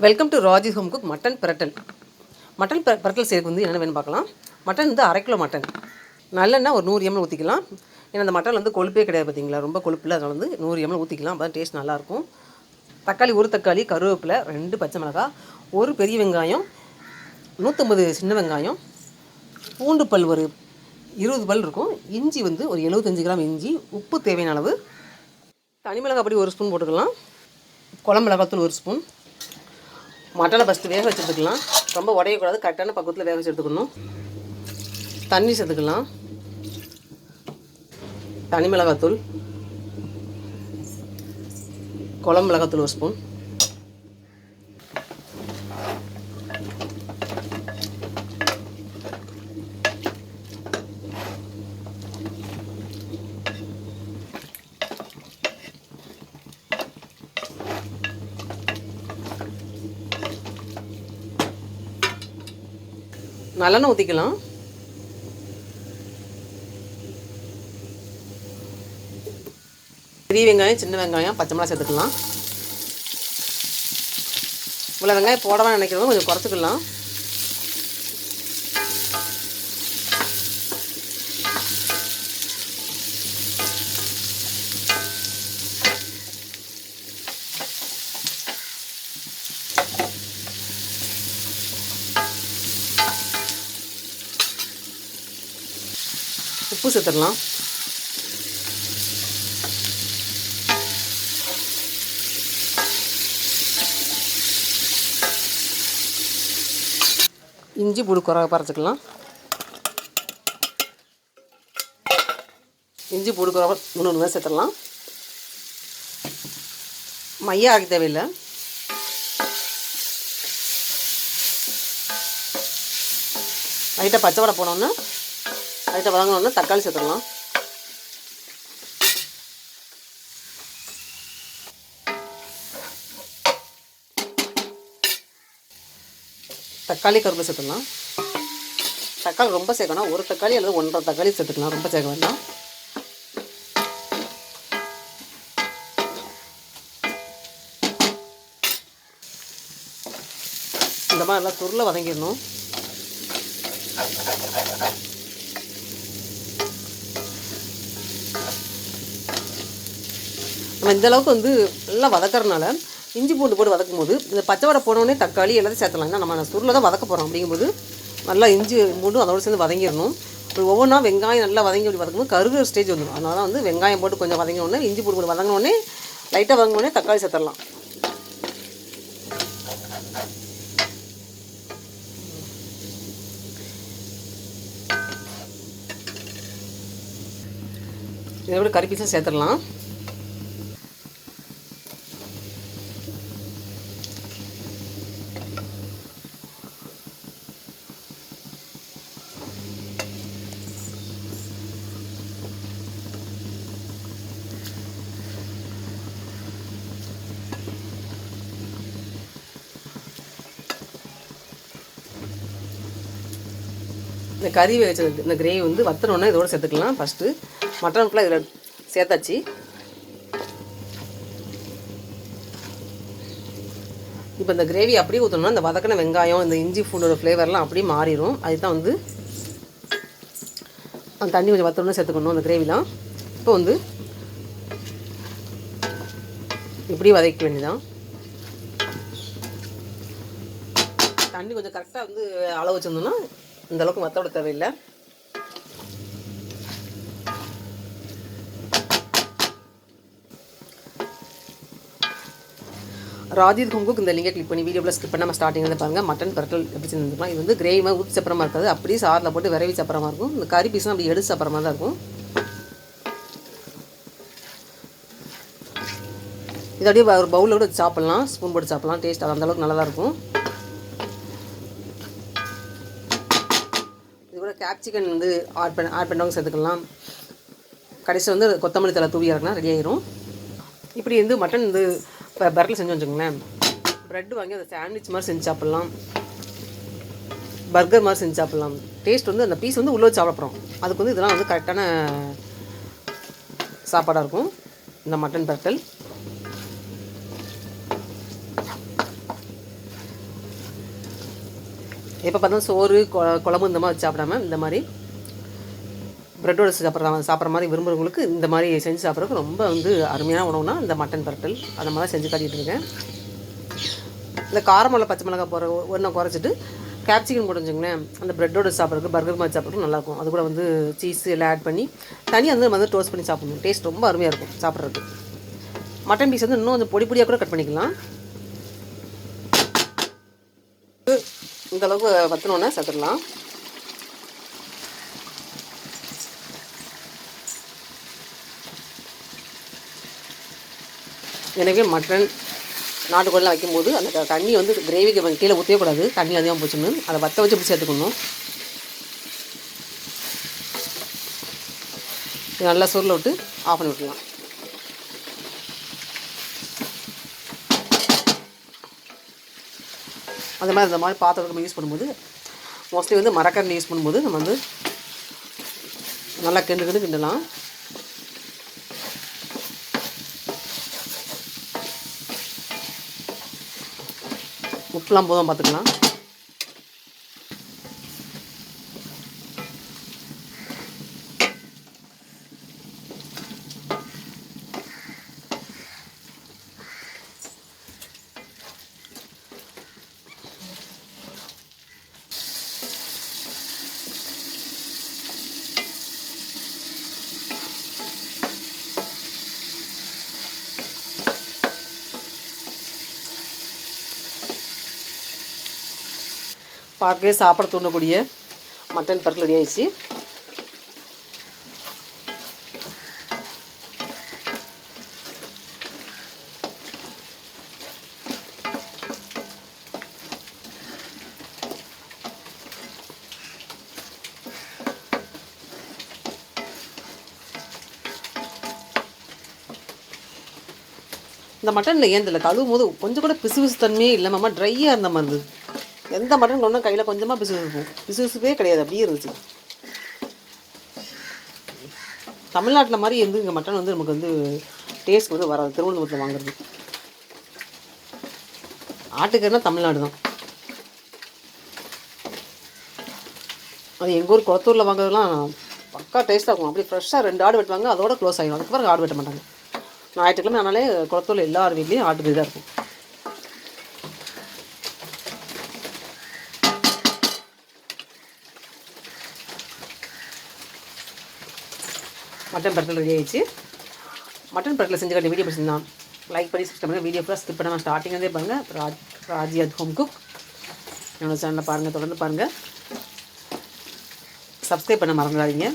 Welcome to Raji home cook mutton பிரட்டல் mutton பிர- பிரட்டல் செய்யறதுக்கு வந்து என்னென்ன வேணும் பார்க்கலாம். மட்டன் வந்து அரை கிலோ மட்டன் நல்லெண்ணெய் ஒரு நூறு எம்எல் ஊற்றிக்கலாம் ஏன்னா அந்த மட்டன் வந்து கொழுப்பே கிடையாது பார்த்தீங்களா ரொம்ப கொழுப்பில் அதனால் வந்து நூறு எம்எல் ஊற்றிக்கலாம் அப்போ டேஸ்ட் நல்லாயிருக்கும். தக்காளி ஒரு தக்காளி கருவேப்பிலை ரெண்டு பச்சை மிளகாய் ஒரு பெரிய வெங்காயம் நூற்றம்பது சின்ன வெங்காயம் பூண்டு பல் ஒரு இருபது பல் இருக்கும். இஞ்சி வந்து ஒரு எழுபத்தஞ்சு கிராம் இஞ்சி உப்பு தேவையான அளவு. தனி மிளகாய் அப்படி ஒரு ஸ்பூன் போட்டுக்கலாம். குழம்பு மிளகாத்தூள் ஒரு ஸ்பூன் மட்டனை ஃபஸ்ட்டு வேக வச்சு ரொம்ப உடையக்கூடாது கரெக்டான பக்கத்தில் வேக வச்சு எடுத்துக்கணும். தண்ணி சேர்த்துக்கலாம். தனி மிளகாத்தூள். குழம்பு மிளகாத்தூள் ஒரு ஸ்பூன் நல்லெண்ணெய் ஊற்றிக்கலாம் பெரிய வெங்காயம் சின்ன வெங்காயம் பச்சை மிளகா சேர்த்துக்கலாம். இவ்வளோ வெங்காயம் போடவே நினைக்கிறவங்க கொஞ்சம் குறைச்சிக்கலாம். உப்பு சேர்த்துடலாம். இஞ்சி பூடு குறை பறச்சிக்கலாம். இஞ்சி பூடு குறை மூணு சேர்த்துடலாம். மையம் ஆக்க தேவையில்லை. லைட்டாக பச்சை வடை போனோன்னா லைட்டாக வதங்கினோன்னா தக்காளி சேர்த்துடலாம். தக்காளி கரும்பு சேர்த்துடலாம். தக்காளி ரொம்ப சேர்க்கணும் ஒரு தக்காளி அல்லது ஒன்றரை தக்காளி சேர்த்துக்கலாம். ரொம்ப சேர்க்க வேண்டாம். இந்த மாதிரி நல்லா துருளை வதங்கிடணும். இந்தளவுக்கு இந்த அளவுக்கு வந்து நல்லா வதக்கறனால இஞ்சி பூண்டு போட்டு வதக்கும் போது இந்த பச்சை வடை போனோடனே தக்காளி எல்லாத்தையும் சேர்த்தலாம் ஏன்னா நம்ம சுருளை தான் வதக்க போகிறோம் அப்படிங்கும்போது நல்லா இஞ்சி பூண்டு அதோடு சேர்ந்து வதங்கிடணும். இப்போ ஒவ்வொன்றா வெங்காயம் நல்லா வதங்கி அப்படி வதக்கும்போது கருகிற ஸ்டேஜ் வந்துடும் அதனால தான் வந்து வெங்காயம் போட்டு கொஞ்சம் வதங்கினோடனே இஞ்சி பூண்டு போட்டு வதங்கினோடனே லைட்டாக வதங்கினோடனே தக்காளி சேர்த்துடலாம். இதை விட கறி பீஸும் சேர்த்துடலாம். இந்த கறி வச்ச இந்த கிரேவி வந்து வத்தனோன்னா இதோடு சேர்த்துக்கலாம். ஃபஸ்ட்டு மட்டன் ஃபுல்லாக இதில் சேர்த்தாச்சு. இப்போ இந்த கிரேவி அப்படியே ஊற்றணும்னா இந்த வதக்கின வெங்காயம் இந்த இஞ்சி பூண்டோட ஃப்ளேவர்லாம் அப்படியே மாறிடும் அதுதான் வந்து அந்த தண்ணி கொஞ்சம் வத்தணும்னு சேர்த்துக்கணும் அந்த கிரேவிலாம் இப்போ வந்து இப்படி வதக்க வேண்டியதான் தண்ணி கொஞ்சம் கரெக்டாக வந்து அளவு வச்சுருந்தோம்னா இந்த அளவுக்கு விட தேவையில்லை. ராஜித் குங்குக்கு இந்த லிங்கை கிளிக் பண்ணி வீடியோவில் ஸ்கிப் பண்ணாமல் ஸ்டார்டிங்கில் பாருங்கள் மட்டன் பரட்டல் எப்படி செஞ்சுருக்கலாம். இது வந்து கிரேவி மாதிரி ஊற்றி சப்பரமாக இருக்காது. அப்படியே சாரில் போட்டு விரைவி சப்பரமாக இருக்கும். இந்த கறி பீஸ்லாம் அப்படி எடுத்து சப்பரமாக தான் இருக்கும். இது அப்படியே ஒரு பவுலில் கூட சாப்பிட்லாம். ஸ்பூன் போட்டு சாப்பிட்லாம். டேஸ்ட் அந்த அளவுக்கு நல்லா இருக்கும் இது கூட கேப்சிகன் வந்து ஆட் பண்ண ஆட் பண்ணவங்க சேர்த்துக்கலாம் கடைசி வந்து கொத்தமல்லி தலை தூவி இறக்குனா ரெடி ஆயிரும். இப்படி வந்து மட்டன் வந்து இப்போ பரட்டில் செஞ்சு வச்சுக்கோங்களேன். ப்ரெட் வாங்கி அதை சாண்ட்விச் மாதிரி செஞ்சு சாப்பிட்லாம். பர்கர் மாதிரி செஞ்சு சாப்பிட்லாம். டேஸ்ட் வந்து அந்த பீஸ் வந்து உள்ளே வச்சு சாப்பிட்றோம் அதுக்கு வந்து இதெல்லாம் வந்து கரெக்டான சாப்பாடாக இருக்கும். இந்த மட்டன் பரட்டல் எப்போ பார்த்தாலும் சோறு கொ- குழம்பு இந்த மாதிரி வச்சு சாப்பிடாம இந்த மாதிரி ப்ரெட்டோட சாப்பிட்ற சாப்பிட்ற மாதிரி விரும்புகிறவங்களுக்கு இந்த மாதிரி செஞ்சு சாப்பிட்றதுக்கு ரொம்ப வந்து அருமையான உணவுனா இந்த மட்டன் பரட்டல் அந்த மாதிரி செஞ்சு காட்டிகிட்டு இருக்கேன். இந்த காரமில்ல பச்சை மிளகாய் போகிற ஒன்றை குறைச்சிட்டு கேப்சிகம் கூட வச்சுங்களேன் அந்த ப்ரெட்டோட சாப்பிட்றதுக்கு பர்கர் மாதிரி சாப்பிட்றதுக்கு நல்லாயிருக்கும் அது கூட வந்து சீஸ் எல்லாம் ஆட் பண்ணி தனியாக வந்து வந்து டோஸ்ட் பண்ணி சாப்பிடணும். டேஸ்ட் ரொம்ப அருமையாக இருக்கும் சாப்பிட்றதுக்கு. மட்டன் பீஸ் வந்து இன்னும் கொஞ்சம் பொடி பொடியாக கூட கட் பண்ணிக்கலாம். இந்த அளவுக்கு வத்தினோன்னே சேர்த்துடலாம் எனவே மட்டன் நாட்டுக்கோழிலாம் வைக்கும்போது அந்த தண்ணி வந்து கிரேவிக்கு கீழே ஊற்றக்கூடாது தண்ணி அதிகமாக போச்சுன்னு அதை வற்ற வச்சு இப்படி சேர்த்துக்கணும்? நல்லா சுருளை விட்டு ஆஃப் பண்ணி விட்டுலாம் அந்த மாதிரி இந்த மாதிரி பாத்திரத்தை நம்ம யூஸ் பண்ணும்போது மோஸ்ட்லி வந்து மரக்கரண்டி யூஸ் பண்ணும்போது நம்ம வந்து நல்லா கிண்டு கிண்டு கிண்டலாம். உப்புலாம் போதும் பார்த்துக்கலாம் பார்க்கவே சாப்பிட தூண்டக்கூடிய மட்டன் பருப்பு ரெடி ஆயிடுச்சு. இந்த மட்டனில் ஏன் கழுவும் போது கொஞ்சம் கூட பிசு பிசு தன்மையே இல்லாமல் ட்ரையாக இருந்த மாதிரி இருந்தது. எந்த மட்டன் கொண்டும் கையில் கொஞ்சமாக பிசு இருக்கும். பிசு கிடையாது அப்படியே இருந்துச்சு. தமிழ்நாட்டில் மாதிரி வந்து இங்கே மட்டன் வந்து நமக்கு வந்து டேஸ்ட் வந்து வராது. திருவனந்தபுரத்தில் வாங்குறது. ஆட்டுக்கறினா தமிழ்நாடு தான். அது எங்கள் ஊர் குளத்தூரில் வாங்குறதுலாம் பக்கா டேஸ்ட்டாக இருக்கும். அப்படியே ஃப்ரெஷ்ஷாக ரெண்டு ஆடு வெட்டுவாங்க அதோட க்ளோஸ் ஆகிடும் அதுக்கப்புறம் ஆடு வெட்ட மாட்டாங்க. ஞாயிற்றுக்கிழமை ஆனாலே குளத்தூரில் எல்லார் வீட்லேயும் ஆட்டு தான் இருக்கும். மட்டன் பரட்டில் ரெடி ஆயிடுச்சு. மட்டன் பரட்டில் செஞ்சு கட்டி வீடியோ பிடிச்சிருந்தான் லைக் பண்ணி சப்ஸ்கிரைப் பண்ணுங்கள் வீடியோ ஃபுல்லாக ஸ்கிப் பண்ணாமல் ஸ்டார்டிங்லேருந்தே பாருங்கள் Raj Raji at home cook என்னோடய சேனலில் பாருங்கள் தொடர்ந்து பாருங்கள் சப்ஸ்கிரைப் பண்ண மறந்துடாதீங்க.